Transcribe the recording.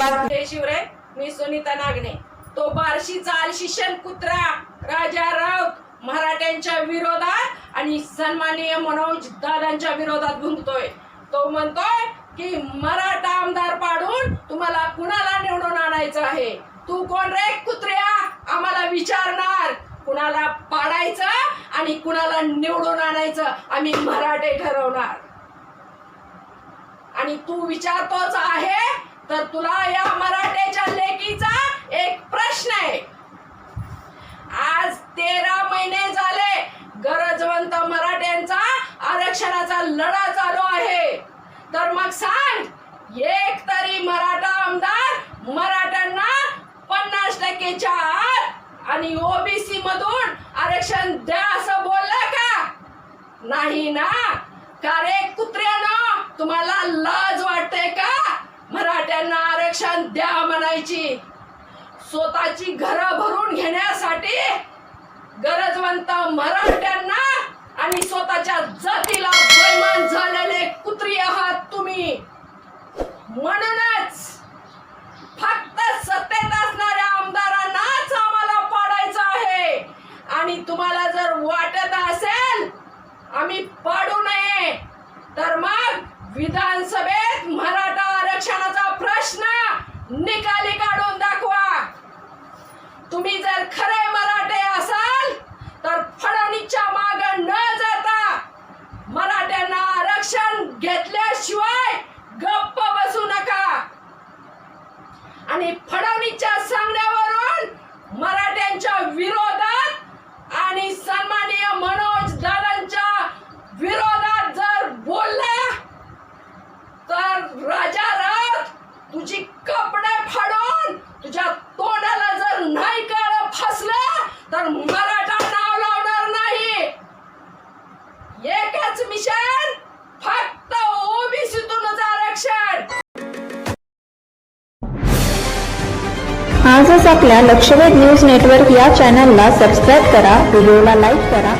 नमस्कार मी सुनीता नागणे. तो बार्शीचा आलशिशन कुत्रा राजा राऊत मराठ्यांच्या विरोधात आणि सन्माननीय मनोज दादांच्या विरोधात भुंकतोय. तो म्हणतोय की मराठा आमदार पाडून तुम्हाला कुणाला निवडून आणायचं आहे? तू कोण रे कुत्र्या? आम्हाला विचारणार. कुणाला पाडायचं आणि कुणाला निवडून आणायचं आम्ही मराठे ठरवणार. आणि तू विचारतोच आहे तर तुला या मराठ्याच्या लेकीचा एक प्रश्न आहे. आज तेरा महिने झाले गरजवंत मराठ्यांचा आरक्षणाचा लढा चालू आहे. तर मग सांग एक तरी मराठा आमदार मराठ्यांना पन्नास टक्केच्या आत आणि ओबीसी मधून आरक्षण द्या असं बोललं का? नाही ना? का रे कुत्र्यानं तुम्हाला लाज मराठ्यांना आरक्षण द्या म्हणायची. स्वतःची घरं भरून घेण्यासाठी गरजवंत मराठ्यांना आणि स्वतःच्या जातीला बैमान झालेले कुत्री आहात तुम्ही. म्हणूनच फक्त सत्तेत असणाऱ्या आमदारांनाच आम्हाला पाडायचं आहे. आणि तुम्हाला जर वाटत असेल आम्ही पाडू नये तर मग विधानसभेत मराठा आरक्षणाचा प्रश्न निकाली काढून दाखवा. तुम्ही जर खरे मराठे असाल तर फडणवीसच्या माग न जाता मराठ्यांना आरक्षण घेतल्याशिवाय गप्प बसू नका. आणि फडणवीसच्या सांगण्यावरून मराठ्यांच्या विरोधात आणि सन्माननीय मनोज दादांच्या विरोधात जर बोलला तर राजा राऊत तुझी कपडे फाडून तुझ्या तोंडाला जर नाही काळ फसलं तर मराठा नाव लावणार नाही. एकच मिशन फक्त ओबीसीतूनच आरक्षण. आजच आपल्या लक्षवेध न्यूज नेटवर्क या चॅनलला सबस्क्राईब करा व्हिडिओला लाईक करा